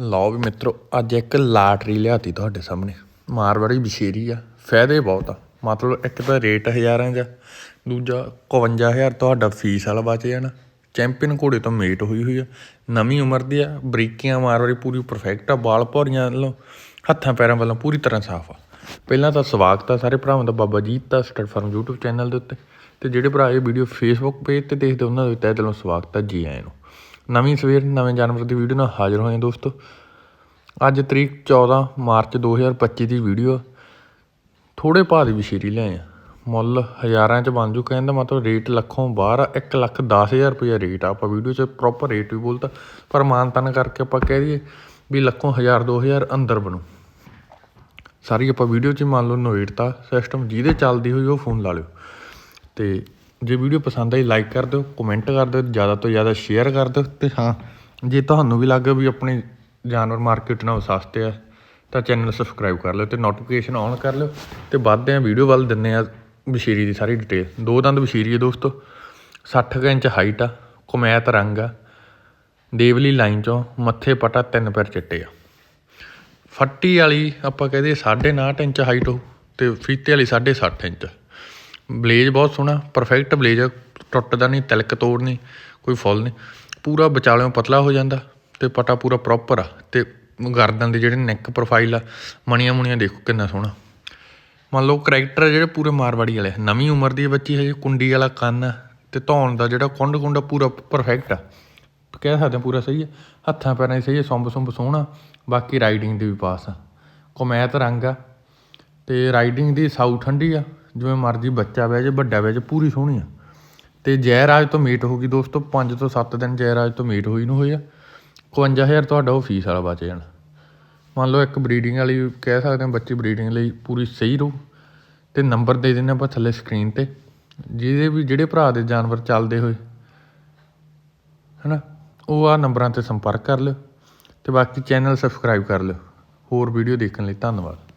ਲਓ ਵੀ ਮਿੱਤਰੋ, ਅੱਜ ਇੱਕ ਲਾਟਰੀ ਲਿਆਤੀ ਤੁਹਾਡੇ ਸਾਹਮਣੇ। ਮਾਰਵਾੜੀ ਬਸ਼ੇਰੀ ਆ, ਫਾਇਦੇ ਬਹੁਤ ਆ। ਮਤਲਬ ਇੱਕ ਤਾਂ ਰੇਟ ਹਜ਼ਾਰਾਂ ਦਾ, ਦੂਜਾ 51000 ਤੁਹਾਡਾ ਫੀਸ ਵਾਲਾ ਬਚ ਜਾਣਾ। ਚੈਂਪੀਅਨ ਘੋੜੇ ਤੋਂ ਮੇਟ ਹੋਈ ਹੋਈ ਆ। ਨਵੀਂ ਉਮਰ ਦੀ ਆ, ਬਰੀਕੀਆਂ ਮਾਰਵਾੜੀ ਪੂਰੀ ਪਰਫੈਕਟ ਆ, ਵਾਲ ਭੌਰੀਆਂ ਵੱਲੋਂ, ਹੱਥਾਂ ਪੈਰਾਂ ਵੱਲੋਂ ਪੂਰੀ ਤਰ੍ਹਾਂ ਸਾਫ਼ ਆ। ਪਹਿਲਾਂ ਤਾਂ ਸਵਾਗਤ ਆ ਸਾਰੇ ਭਰਾਵਾਂ ਦਾ ਬਾਬਾ ਜੀਤ ਦਾ ਸਟੱਡ ਫਾਰਮ YouTube ਚੈਨਲ ਦੇ ਉੱਤੇ। ਤੇ ਜਿਹੜੇ ਭਰਾ ਇਹ ਵੀਡੀਓ Facebook ਪੇਜ ਤੇ ਦੇਖਦੇ ਉਹਨਾਂ ਦੇ ਤਹਿ ਦਿਲੋਂ ਸਵਾਗਤ ਆ, ਜੀ ਆਇਆਂ ਨੂੰ। ਨਵੀਂ ਸਵੇਰ, ਨਵੇਂ ਜਾਨਵਰ ਦੀ ਵੀਡੀਓ ਨਾਲ ਹਾਜ਼ਰ ਹੋਏ ਦੋਸਤੋ। ਅੱਜ ਤਰੀਕ 14 ਮਾਰਚ 2025 ਦੀ ਵੀਡੀਓ। ਥੋੜੇ ਭਾਅ ਦੀ ਵਿਸ਼ੇਰੀ ਲਿਆਏ ਆ ਮੁੱਲ ਹਜ਼ਾਰਾਂ ਚ ਬਣ ਜੂ ਕਹਿੰਦਾ ਮਤਲਬ ਰੇਟ ਲੱਖੋਂ ਬਾਹਰ ਆ 1 ਲੱਖ 10000 ਰੁਪਏ ਰੇਟ ਆ। ਆਪਾਂ ਵੀਡੀਓ 'ਚ ਪ੍ਰੋਪਰ ਰੇਟ ਵੀ ਬੋਲਤਾ, ਪਰ ਮਾਨਤਨ ਕਰਕੇ ਆਪਾਂ ਕਹਿ ਦਈਏ ਵੀ ਲੱਖੋਂ 1000 2000 ਅੰਦਰ ਬਣੂ। ਸਾਰੀ ਆਪਾਂ ਵੀਡੀਓ 'ਚ ਹੀ ਮੰਨ ਲਓ ਨੋਏਟਤਾ ਸਿਸਟਮ ਜਿਹਦੇ ਚੱਲਦੀ ਹੋਈ ਉਹ ਫੋਨ ਲਾ ਲਿਓ। ਤੇ ਜੇ ਵੀਡੀਓ ਪਸੰਦ ਆਈ ਲਾਈਕ ਕਰ ਦਿਓ ਕਮੈਂਟ ਕਰ ਦਿਓ, ਜ਼ਿਆਦਾ ਤੋਂ ਜ਼ਿਆਦਾ ਸ਼ੇਅਰ ਕਰ ਦਿਓ ਤੇ ਹਾਂ, ਜੇ ਤੁਹਾਨੂੰ ਵੀ ਲੱਗੇ ਵੀ ਆਪਣੇ ਜਾਨਵਰ ਮਾਰਕੀਟ ਨਾਲੋਂ ਸਸਤੇ ਆ, ਤਾਂ ਚੈਨਲ ਸਬਸਕ੍ਰਾਈਬ ਕਰ ਲਿਓ ਤੇ ਨੋਟੀਫਿਕੇਸ਼ਨ ਔਨ ਕਰ ਲਿਓ ਤੇ ਵੱਧਦੇ ਆ ਵੀਡੀਓ ਵੱਲ ਦਿੰਨੇ ਆ ਬਸ਼ੀਰੀ ਦੀ ਸਾਰੀ ਡਿਟੇਲ ਦੋ ਦੰਦ ਬਸ਼ੀਰੀ ਹੈ ਦੋਸਤੋ 60 ਕੁ ਇੰਚ ਹਾਈਟ ਆ, ਕੁਮੈਤ ਰੰਗ ਆ, ਦੇਵਲੀ ਲਾਈਨ ਚੋਂ ਮੱਥੇ ਪਟਾ ਤਿੰਨ ਪੈਰ ਚਿੱਟੇ ਆ। ਫੱਟੀ ਵਾਲੀ ਆਪਾਂ ਕਹਦੇ 9.5 ਇੰਚ ਹਾਈਟ ਹੋ ਤੇ ਫੀਤੇ ਵਾਲੀ 6.5 ਇੰਚ। ਬਲੇਜ ਬਹੁਤ ਸੋਹਣਾ ਪਰਫੈਕਟ ਬਲੇਜ ਆ, ਟੁੱਟਦਾ ਨਹੀਂ ਤਿਲਕ ਤੋੜ ਨਹੀਂ ਕੋਈ ਫੁੱਲ ਨਹੀਂ। ਪੂਰਾ ਵਿਚਾਲਿਓਂ ਪਤਲਾ ਹੋ ਜਾਂਦਾ ਤੇ ਪਟਾ ਪੂਰਾ ਪ੍ਰੋਪਰ ਆ ਤੇ ਗਰਦਨ ਦੇ ਜਿਹੜੇ ਨੈਕ ਪ੍ਰੋਫਾਈਲ ਆ ਮਣੀਆਂ ਮੁਣੀਆਂ ਦੇਖੋ ਕਿੰਨਾ ਸੋਹਣਾ। ਮੰਨ ਲਓ ਕਰੈਕਟਰ ਜਿਹੜੇ ਪੂਰੇ ਮਾਰਵਾੜੀ ਵਾਲੇ ਨਵੀਂ ਉਮਰ ਦੀ ਬੱਚੀ ਹਜੇ ਕੁੰਡੀ ਵਾਲਾ ਕੰਨ ਆ ਤੇ ਧੌਣ ਦਾ ਜਿਹੜਾ ਕੁੰਡ ਕੁੰਡਾ ਪੂਰਾ ਪਰਫੈਕਟ ਆ। ਕਹਿ ਸਕਦੇ ਹਾਂ ਪੂਰਾ ਸਹੀ ਹੈ ਹੱਥਾਂ ਪੈਰਾਂ ਦੀ ਸਹੀ ਹੈ ਸੁੰਬ ਸੁੰਬ ਸੋਹਣਾ ਬਾਕੀ ਰਾਈਡਿੰਗ ਦੀ ਵੀ ਪਾਸ ਆ। ਕੋਮੈਤ ਰੰਗ ਆ ਅਤੇ ਰਾਈਡਿੰਗ ਦੀ ਸਾਊ ਠੰਡੀ ਆ, ਜਿਵੇਂ ਮਰਜ਼ੀ ਬੱਚਾ ਬਹਿ ਜੇ, ਵੱਡਾ ਬਹਿ ਜੇ, ਪੂਰੀ ਸੋਹਣੀ ਆ। ਅਤੇ ਜੈ ਰਾਜ ਤੋਂ ਮੀਟ ਹੋ ਗਈ ਦੋਸਤੋ, ਪੰਜ ਤੋਂ ਸੱਤ ਦਿਨ ਜੈ ਰਾਜ ਤੋਂ ਮੀਟ ਹੋਈ ਨੂੰ ਹੋਈ ਆ। 51000 ਤੁਹਾਡਾ ਉਹ ਫੀਸ ਵਾਲਾ ਬਚ ਜਾਣਾ। ਮੰਨ ਲਓ ਇੱਕ ਬਰੀਡਿੰਗ ਵਾਲੀ, ਕਹਿ ਸਕਦੇ ਹਾਂ ਬੱਚੀ ਬਰੀਡਿੰਗ ਲਈ ਪੂਰੀ ਸਹੀ ਰਹੂ। ਅਤੇ ਨੰਬਰ ਦੇ ਦਿੰਦੇ ਆਪਾਂ ਥੱਲੇ ਸਕਰੀਨ ਤੇ। ਜਿਹਦੇ ਵੀ, ਜਿਹੜੇ ਭਰਾ ਦੇ ਜਾਨਵਰ ਚੱਲਦੇ ਹੋਏ, ਹਨਾ, ਉਹ ਆ ਨੰਬਰਾਂ ਤੇ ਸੰਪਰਕ ਕਰ ਲਿਓ। ਅਤੇ ਬਾਕੀ ਚੈਨਲ ਸਬਸਕ੍ਰਾਈਬ ਕਰ ਲਿਓ। ਹੋਰ ਵੀਡੀਓ ਦੇਖਣ ਲਈ ਧੰਨਵਾਦ।